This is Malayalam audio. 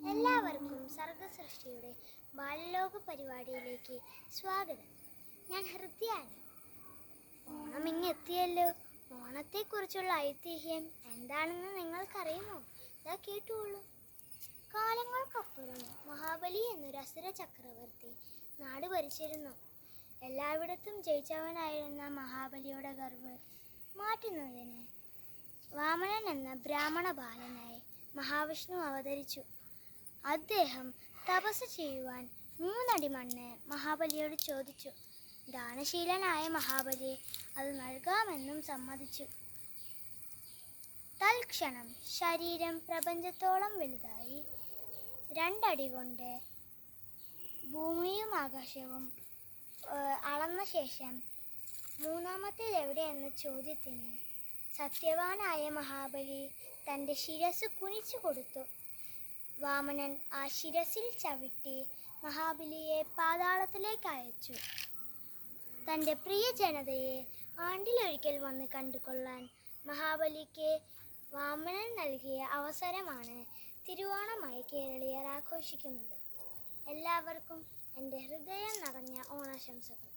എല്ലാവർക്കും സർഗസൃഷ്ടിയുടെ ബാലലോക പരിപാടിയിലേക്ക് സ്വാഗതം. ഞാൻ ഹൃദ്യാണ് ഓണം ഇങ്ങെത്തിയല്ലോ. ഓണത്തെക്കുറിച്ചുള്ള ഐതിഹ്യം എന്താണെന്ന് നിങ്ങൾക്കറിയുമോ? ഇതാ കേട്ടുള്ളൂ കാലങ്ങൾക്കപ്പുറം മഹാബലി എന്നൊരു അസുര ചക്രവർത്തി നാട് ഭരിച്ചിരുന്നു. എല്ലായിടത്തും ജയിച്ചവനായിരുന്ന മഹാബലിയുടെ ഗർവ് മാറ്റുന്നതിന് വാമനൻ എന്ന ബ്രാഹ്മണ ബാലനായി മഹാവിഷ്ണു അവതരിച്ചു. അദ്ദേഹം തപസ് ചെയ്യുവാൻ മൂന്നടി മണ്ണ് മഹാബലിയോട് ചോദിച്ചു. ദാനശീലനായ മഹാബലി അത് നൽകാമെന്നും സമ്മതിച്ചു. തൽക്ഷണം ശരീരം പ്രപഞ്ചത്തോളം വലുതായി. രണ്ടടി കൊണ്ട് ഭൂമിയും ആകാശവും അളന്ന ശേഷം മൂന്നാമത്തേത് എവിടെയെന്ന ചോദ്യത്തിന് സത്യവാനായ മഹാബലി തന്റെ ശിരസ് കുനിച്ചു കൊടുത്തു. വാമനൻ ആ ശിരസിൽ ചവിട്ടി മഹാബലിയെ പാതാളത്തിലേക്ക് അയച്ചു. തന്റെ പ്രിയ ജനതയെ ആണ്ടിലൊരിക്കൽ വന്ന് കണ്ടുകൊള്ളാൻ മഹാബലിക്ക് വാമനൻ നൽകിയ അവസരമാണ് തിരുവോണമായി കേരളീയർ ആഘോഷിക്കുന്നത്. എല്ലാവർക്കും എന്റെ ഹൃദയം നിറഞ്ഞ ഓണാശംസകൾ.